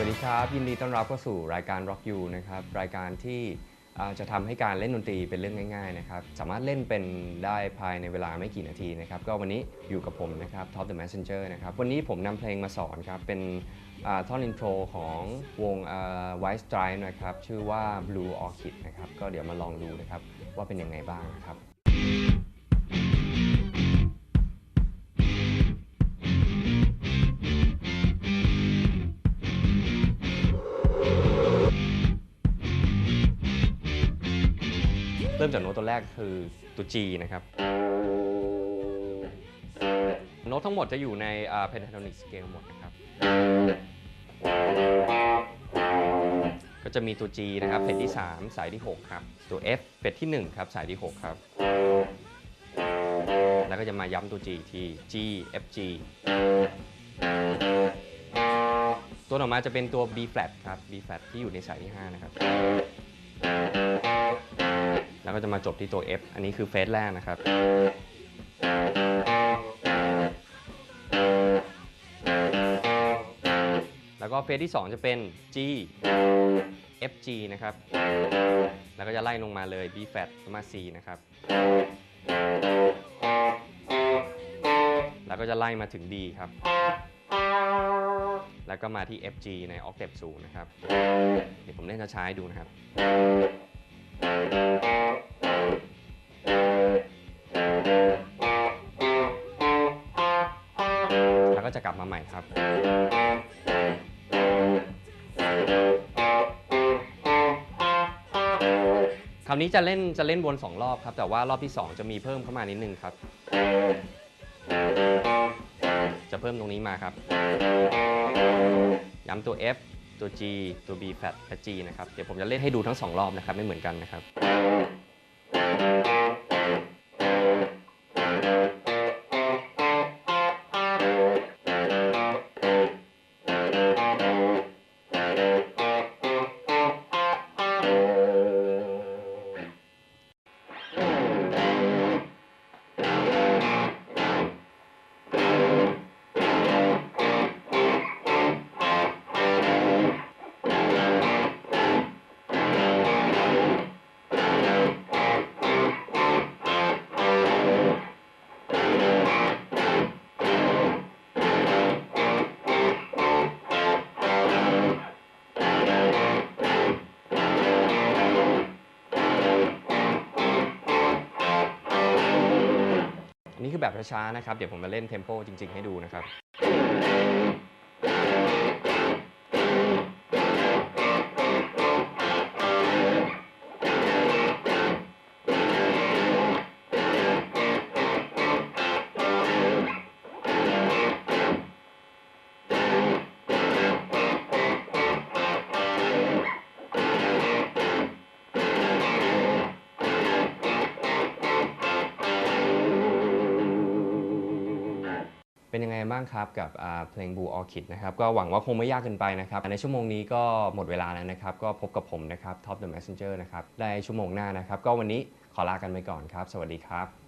วัสดีครับ ยินดีต้อนรับเข้าสู่รายการ Rock You นะครับรายการที่จะทำให้การเล่นดนตรีเป็นเรื่องง่ายๆนะครับสามารถเล่นเป็นได้ภายในเวลาไม่กี่นาทีนะครับก็วันนี้อยู่กับผมนะครับ Top the Messenger นะครับวันนี้ผมนำเพลงมาสอนครับเป็นท่อนอินโทรของวงอ่า White Stripe นะครับชื่อว่า Blue Orchid นะครับก็เดี๋ยวมาลองดูนะครับว่าเป็นยังไงบ้างนะครับ เริ่มจากโน้ตตัวแรกคือตัว G นะครับ โน้ตทั้งหมดจะอยู่ใน pentatonic scale หมดนะครับ ก็จะมีตัว G นะครับเพดที่ 3 สายที่ 6 ครับ ตัว F เพดที่ 1 ครับ สายที่ 6 ครับ แล้วก็จะมาย้ำตัว G ที่ G F G ตัวต่อมาจะเป็นตัว B flat ครับ B flat ที่อยู่ในสายที่ 5 นะครับ แล้วก็จะมาจบที่ตัว F อันนี้คือเฟสแรกนะครับแล้วก็เฟสที่ 2 จะเป็น G F G นะครับ แล้วก็จะไล่ลงมาเลย B flat มา C นะครับ แล้วก็จะไล่มาถึง D ครับ แล้วก็มาที่ F G ใน octave สูงนะครับ เดี๋ยวผมเล่นช้าๆให้ดูนะครับ แล้วก็จะกลับมาใหม่ครับ คราวนี้จะเล่นจะเล่นวน 2 รอบครับ แต่ว่ารอบที่ 2 จะมีเพิ่มเข้ามานิดนึงครับ จะเพิ่มตรงนี้มาครับ ย้ำตัว F ตัว G ตัว B flat และ G นะครับ เดี๋ยวผมจะเล่นให้ดูทั้ง 2 รอบนะครับ ไม่เหมือนกันนะครับ นี่คือแบบช้าๆนะครับ เดี๋ยวผมมาเล่นเทมโปจริง ๆ ให้ดูนะครับ เป็นยังไงบ้างครับกับเพลง Blue Orchid นะครับก็หวังว่าคงไม่ยากเกินไปนะครับในชั่วโมงนี้ก็หมดเวลาแล้วนะครับ ก็พบกับผมนะครับ Top the Messenger นะครับได้ชั่วโมงหน้านะครับ ก็วันนี้ขอลากันไปก่อนครับ สวัสดีครับ